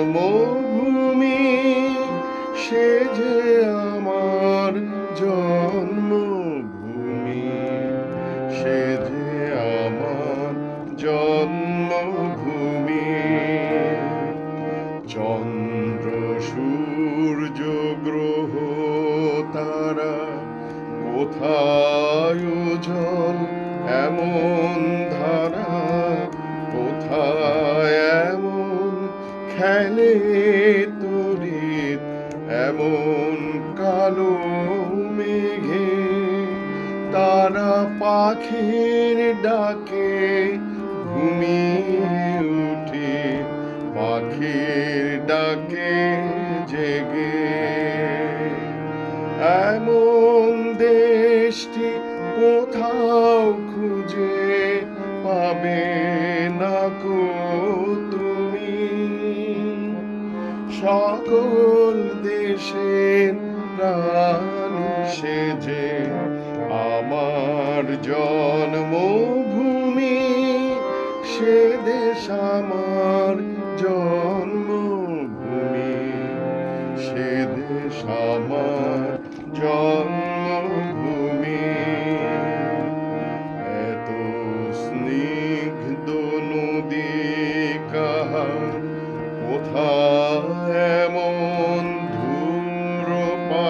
জন্মভূমি, সে যে আমার জন্মভূমি, সে যে আমার জন্মভূমি। চন্দ্র, সূর্য, গ্রহ, তারা কোথায় জল, এমন ধারা কোথায় খেলে তরিত এমন কালো মেঘে তারা পাখির ডাকে ঘুমিয়ে উঠে। পাখির ডাকে জেগে। এমন দেশটি কোথাও খুঁজে পাবে সকল দেশে প্রাণ সেজে আমার জন্মভূমি সে দেশ আমার জন্মভূমি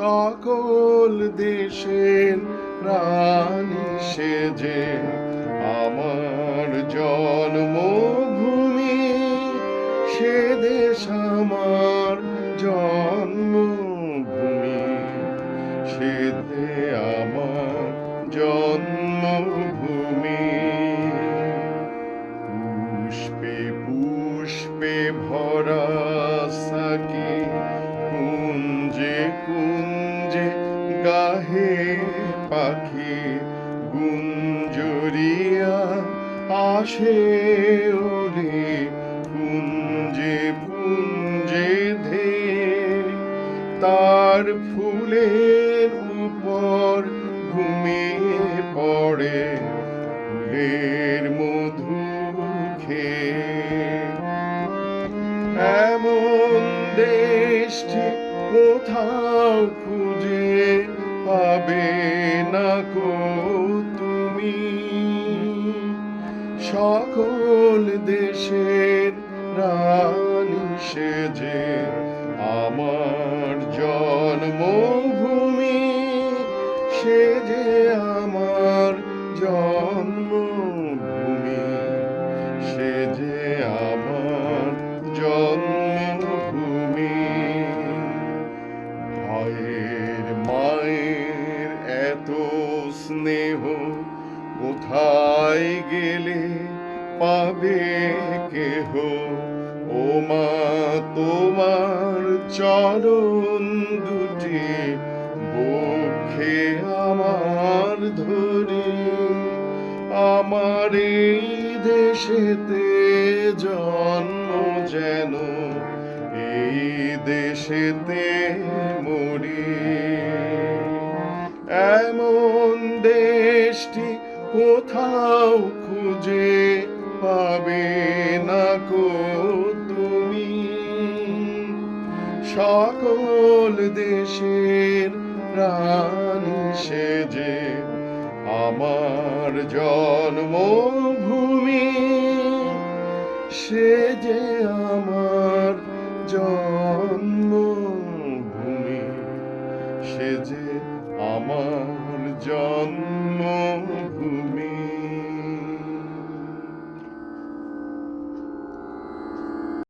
সকল দেশের প্রাণী সেজে আমার জন্মভূমি সে দেশ আমার জন্মভূমি গাহে পাখি গুঞ্জরিয়া আসে ওরে কুঞ্জে পুঞ্জে ধে তার ফুলের উপর ঘুমিয়ে পড়ে ফুলের মধু খেয়ে। এমন দেশটি কোথাও না কো তুমি। সকল দেশের রানী সেজে কোথায় গেলে পাবে কেহ? ও মা, তোমার চরণ দুটি বক্ষে আমার ধরে। আমার এই দেশেতে জন্ম যেন, এই দেশেতে মরি। এমন দেশটি কোথাও খুঁজে পাবে না কো তুমি। সকল দেশের প্রাণী সেজে আমার জন্মভূমি, সে যে আমার জন্মভূমি, সে যে আমার জন্ম